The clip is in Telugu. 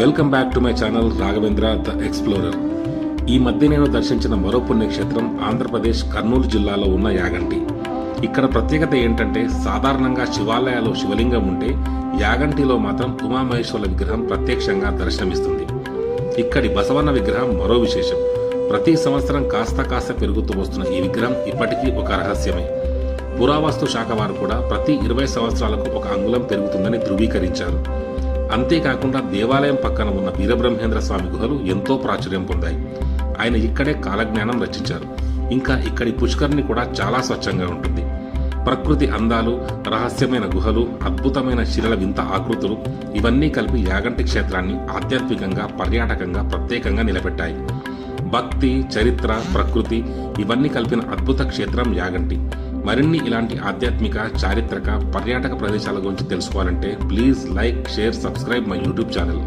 Welcome back to my channel Raghavendra the explorer. ఈ మధ్య నేను దర్శించిన మరో పుణ్యక్షేత్రం ఆంధ్రప్రదేశ్ కర్నూలు జిల్లాలో ఉన్న యాగంటి. ఇక్కడ ప్రత్యేకత ఏంటంటే సాధారణంగా శివాలయాల్లో శివలింగం ఉంటే యాగంటిలో మాత్రం ఉమామహేశ్వరుల విగ్రహం ప్రత్యక్షంగా దర్శనమిస్తుంది. ఇక్కడి బసవన్న విగ్రహం మరో విశేషం. ప్రతి సంవత్సరం కాస్త కాస్త పెరుగుతూ వస్తున్న ఈ విగ్రహం ఇప్పటికీ ఒక రహస్యమే. పురావస్తు శాఖ వారు కూడా ప్రతి ఇరవై సంవత్సరాలకు ఒక అంగుళం పెరుగుతుందని ధృవీకరించారు. అంతేకాకుండా దేవాలయం పక్కన ఉన్న వీరబ్రహ్మేంద్ర స్వామి గుహలు ఎంతో ప్రాచుర్యం పొందాయి. ఆయన ఇక్కడే కాలజ్ఞానం రచించారు. ఇంకా ఇక్కడి పుష్కరిణి కూడా చాలా స్వచ్ఛంగా ఉంటుంది. ప్రకృతి అందాలు రహస్యమైన గుహలు అద్భుతమైన శిలల వింత ఆకృతులు ఇవన్నీ కలిపి యాగంటి క్షేత్రాన్ని ఆధ్యాత్మికంగా పర్యాటకంగా ప్రత్యేకంగా నిలబెట్టాయి. భక్తి చరిత్ర ప్రకృతి ఇవన్నీ కలిపిన అద్భుత క్షేత్రం యాగంటి. మరిన్ని ఇలాంటి ఆధ్యాత్మిక చారిత్రక పర్యాటక ప్రదేశాల గురించి తెలుసుకోవాలంటే please like share subscribe my YouTube channel